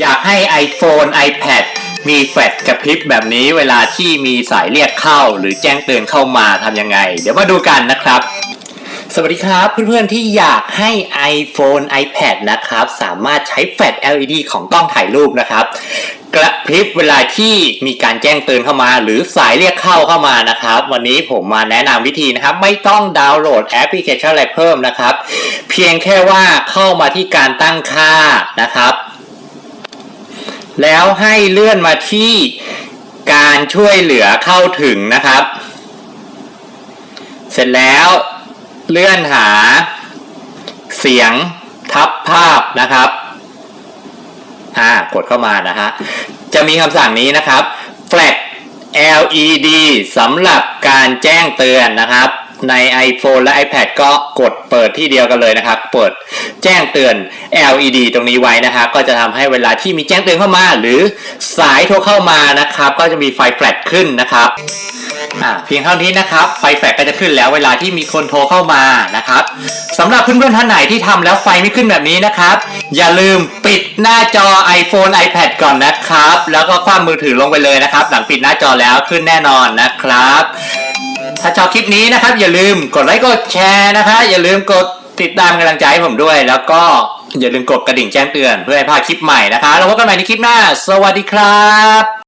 อยากให้ iPhone iPad มีแฟลชกระพริบแบบนี้เวลาที่มีสายเรียกเข้า หรือแจ้งเตือนเข้ามาทำยังไง เดี๋ยวมาดูกันนะครับ สวัสดีครับเพื่อนๆที่อยากให้ iPhone iPad นะครับ สามารถใช้แฟลช LED ของกล้องถ่ายรูปนะครับ กระพริบเวลาที่มีการแจ้งเตือนเข้ามา หรือสายเรียกเข้าเข้ามานะครับ วันนี้ผมมาแนะนำวิธีนะครับ ไม่ต้องดาวน์โหลดแอปพลิเคชันอะไรเพิ่มนะครับ เพียงแค่ว่าเข้ามาที่การตั้งค่านะครับ แล้วให้เลื่อนมาที่การช่วยเหลือเข้าถึงนะครับ เสร็จแล้วเลื่อนหา เสียงทับภาพนะครับอ่ากดเข้ามานะฮะ จะมีคำสั่งนี้นะครับ flash LED สำหรับการแจ้งเตือนนะครับ ใน iPhone และ iPad ก็กดเปิดที่เดียวกันเลยนะครับ เปิดแจ้งเตือน LED ตรงนี้ไว้นะครับ ก็จะทำให้เวลาที่มีแจ้งเตือนเข้ามา หรือสายโทรเข้ามานะครับ ก็จะมีไฟแฟลชขึ้นนะครับเพียงเท่านี้นะครับ ไฟแฟลชก็จะขึ้นแล้วเวลาที่มีคนโทรเข้ามานะครับสำหรับเพื่อนๆท่านไหนที่ทำแล้วไฟไม่ขึ้นแบบนี้นะครับ อย่าลืมปิดหน้าจอ iPhone iPad ก่อนนะครับ แล้วก็คว้ามือถือลงไปเลยนะครับ หลังปิดหน้าจอแล้วขึ้นแน่นอนนะครับ ถ้าชอบคลิปนี้นะครับ อย่าลืมกดไลค์กดแชร์นะคะ อย่าลืมกดติดตามกำลังใจให้ผมด้วย แล้วก็อย่าลืมกดกระดิ่งแจ้งเตือนเพื่อให้พลาดคลิปใหม่นะคะแล้วพบกันใหม่ในคลิปหน้า สวัสดีครับ